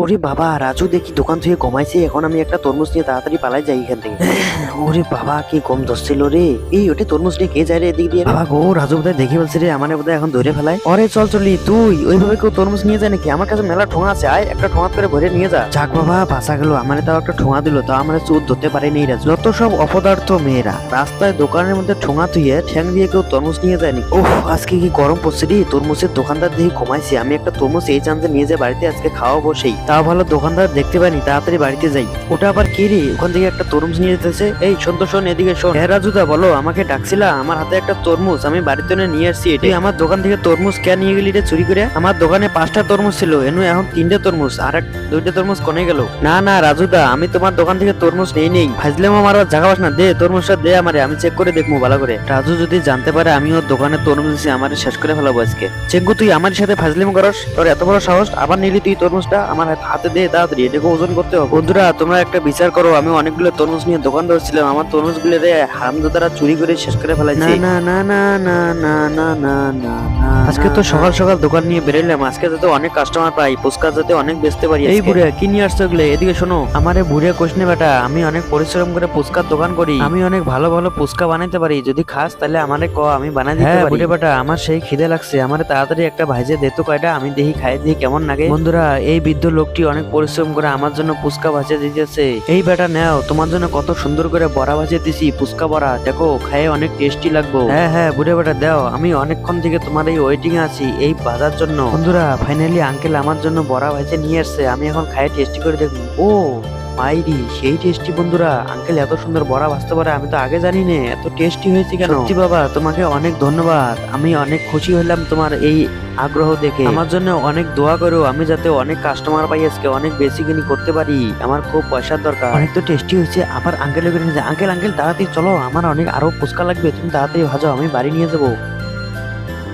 ওরে বাবা রাজু দেখি দোকান থেকে কমাইছে এখন আমি একটা তরমুজ নিয়ে তাড়াতাড়ি পালাই যাই এখান থেকে। ওরে বাবা কি কম ধরছিল রে। এই ওটা তরমুজ নিয়ে কে যায় রে এদিক দিয়ে? বাবা গো রাজু বোধহয় দেখে বলছে রে আমার বোধহয় এখন ধরে ফেলায়। অরে চল চলি তুই ওইভাবে কেউ তরমুজ নিয়ে যায় নাকি? আমার কাছে মেলা ঠোঙা আছে আয় একটা ঠোঙা করে ভরে নিয়ে যা। যাক বাবা বাঁচা গেল আমার তাও একটা ঠোঙা দিল তাও আমার চুর ধরতে পারেনি রাজু। যত সব অপদার্থ মেয়েরা রাস্তায় দোকানের মধ্যে ঠোঙা তুইয়ে ঠ্যাং দিয়ে কেউ তরমুজ নিয়ে যায়নি ওহ আজকে কি গরম পড়ছে রে তরমুজের দোকানদার দেখি কমাইছে আমি একটা তরমুজ এই চান্সে নিয়ে যাই বাড়িতে আজকে খাওয়াবো সেই। তাও ভালো দোকানদার দেখতে পাইনি, তাড়াতাড়ি বাড়িতে যাই। ওটা আবার কি রে? ওখান থেকে একটা তরমুজ নিয়ে যেতেছে। এই শোন শোন, এদিকে শোন। হ্যাঁ রাজুদা, বলো, আমাকে ডাকছিলা, আমার হাতে একটা তরমুজ, আমি বাড়িতে নিয়ে আসছি তুই আমার দোকান থেকে তরমুজ কে নিয়ে গেলি রে চুরি করে? আমার দোকানে পাঁচটা তরমুজ ছিল, এনু এখন তিনটে তরমুজ, আর এক দুইটা তরমুজ কোনে গেল। না না, রাজুদা, আমি তোমার দোকান থেকে তরমুজ নেই নেই। ফাজলেম আমার আর জাগাবাস না, দে, তরমুজটা দে আমারে, আমি চেক করে দেখব ভালো করে। রাজু যদি জানতে পারে আমি ওর দোকানে তরমুজ দিছি আমার শেষ করে ফেলাবো আজকে। চেঙ্গু তুই আমার সাথে ফাজলিম করস, তোর এত বড় সাহস, আবার নিলি তুই তরমুজটা, আমার হাত- হাতে দে তাড়াতাড়ি এটাকে ওজন করতে হবে বন্ধুরা তোমরা একটা বিচার করো আমি অনেকগুলো তরমুজ নিয়ে দোকান ধরছিলাম আমার তরমুজগুলো রে হারামজাদারা চুরি করে শেষ করে ফেলাইছে না না না না না না না না না আজকে তো সকাল সকাল দোকান নিয়ে বেরোলাম আজকে যাতে অনেক কাস্টমার পাই ফুচকা যাতে অনেক বেচতে পারি এই বুড়ে কি নিয়ে আসছো এগুলো এদিকে শোনো আমারে বুড়ে কোশনে বেটা আমি অনেক পরিশ্রম করে ফুচকার দোকান করি আমি অনেক ভালো ভালো ফুচকা বানাইতে পারি যদি খাস তাহলে আমারে ক আমি বানাই দিতে পারি বুড়ে বেটা আমার সেই খিদে লাগছে আমার তাড়াতাড়ি একটা ভাইজে দে তো কয়টা আমি দেখি খাই দেখি কেমন লাগে বন্ধুরা এই বৃদ্ধ লোকটি অনেক পরিশ্রম করে আমার জন্য ফুচকা ভাজে দিতেছে। এই বেটা নাও, তোমার জন্য কত সুন্দর করে বড়া ভাজে দিছি, ফুচকা বড়া। দেখো, খায়ে অনেক টেস্টি লাগবো। হ্যাঁ হ্যাঁ বুড়ে বেটা, দাও, আমি অনেকক্ষণ থেকে তোমার এই ওয়েটিং আছি, এই বাজার জন্য। বন্ধুরা ফাইনালি আঙ্কেল আমার জন্য বড়া ভাজে নিয়ে আসছে, আমি এখন খায়ে টেস্টি করে দেখব। ও মাইরি সেই টেস্টি বন্ধুরা। আঙ্কেল এত সুন্দর বড়া ভাজতে পারে আমি তো আগে জানি না এত টেস্টি হয়েছে কেন? সত্যি বাবা তোমাকে অনেক ধন্যবাদ। আমি অনেক খুশি হলাম তোমার এই আগ্রহ দেখে। আমার জন্য অনেক দোয়া করো আমি যাতে অনেক কাস্টমার পাই আজকে অনেক বেশি কিনি করতে পারি। আমার খুব পয়সার দরকার। অনেক তো টেস্টি হয়েছে আবার আঙ্কেল আঙ্কেল আঙ্কেল তাড়াতাড়ি চলো আমার অনেক আরও ফুচকা লাগবে তুমি তাড়াতাড়ি ভাজো আমি বাড়ি নিয়ে যাব।